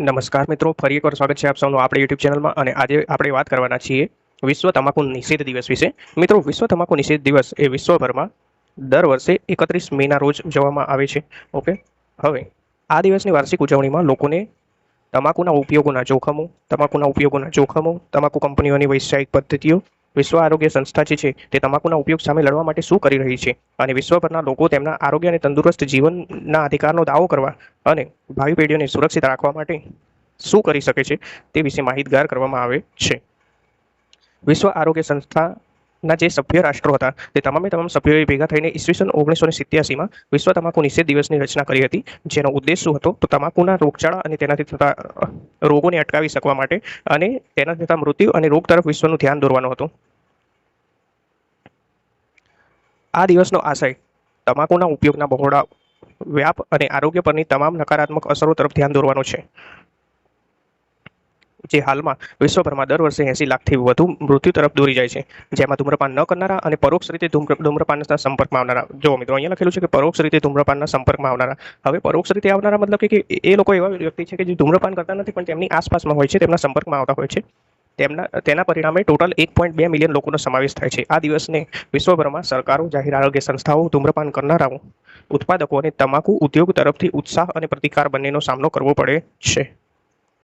નમસ્કાર મિત્રો, ફરી એકવાર સ્વાગત છે આપ સૌનું આપણે યુટ્યુબ ચેનલમાં અને આજે આપણે વાત કરવાના છીએ વિશ્વ તમાકુ નિષેધ દિવસ વિશે. મિત્રો, વિશ્વ તમાકુ નિષેધ દિવસ એ વિશ્વભરમાં દર વર્ષે એકત્રીસ મેના રોજ ઉજવવામાં આવે છે. ઓકે? હવે, આ દિવસની વાર્ષિક ઉજવણીમાં લોકોને તમાકુના ઉપયોગોના જોખમો, તમાકુના ઉપયોગોના જોખમો, તમાકુ કંપનીઓની વૈશ્વિક પદ્ધતિઓ વિશ્વ આરોગ્ય સંસ્થા જે છે, તે તમાકુના ઉપયોગ સામે લડવા માટે શું કરી રહી છે? અને વિશ્વભરના લોકો તેમના આરોગ્ય અને તંદુરસ્ત જીવનના અધિકારનો દાવો કરવા અને ભાવિ પેઢીઓને સુરક્ષિત રાખવા માટે શું કરી શકે છે, તે વિશે માહિતગાર કરવામાં આવે છે. વિશ્વ આરોગ્ય સંસ્થાના જે સભ્ય રાષ્ટ્રો હતા, તે તમામે તમામ સભ્યોએ ભેગા થઈને ઈસવીસન ઓગણીસો ને સિત્યાસીમાં વિશ્વ તમાકુ નિષેધ દિવસની રચના કરી હતી. જેનો ઉદ્દેશ શું હતો? તો તમાકુના રોગચાળા અને તેનાથી થતા રોગોને અટકાવી શકવા માટે અને તેનાથી થતા મૃત્યુ અને રોગ તરફ વિશ્વનું ધ્યાન દોરવાનું હતું. આ દિવસનો આશય, તમાકુના ઉપયોગના બહોળા વ્યાપ અને આરોગ્ય પરની તમામ નકારાત્મક અસરો તરફ ધ્યાન દોરવાનો છે. જે હાલમાં વિશ્વભરમાં દર વર્ષે એંસી લાખથી વધુ મૃત્યુ તરફ દોરી જાય છે. જેમાં ધૂમ્રપાન ન કરનારા અને પરોક્ષ રીતે ધૂમ્ર- ધૂમ્રપાનના સંપર્કમાં આવનારા જો મિત્રો, અહીંયા લખેલું છે કે પરોક્ષ રીતે ધૂમ્રપાનના સંપર્કમાં આવનારા. હવે પરોક્ષ રીતે આવનારા મતલબ કે એ લોકો એવા વ્યક્તિ છે કે જે ધૂમ્રપાન કરતા નથી, પણ તેમની આસપાસમાં હોય છે, તેમના સંપર્કમાં આવતા હોય છે. તેમના, તેના પરિણામે ટોટલ એક પોઈન્ટ બે મિલિયન લોકોનો સમાવેશ થાય છે. આ દિવસને વિશ્વભરમાં સરકારો, જાહેર આરોગ્ય સંસ્થાઓ, ધૂમ્રપાન કરનારાઓ, ઉત્પાદકો અને તમાકુ ઉદ્યોગ તરફથી ઉત્સાહ અને પ્રતિકાર બંનેનો સામનો કરવો પડે છે.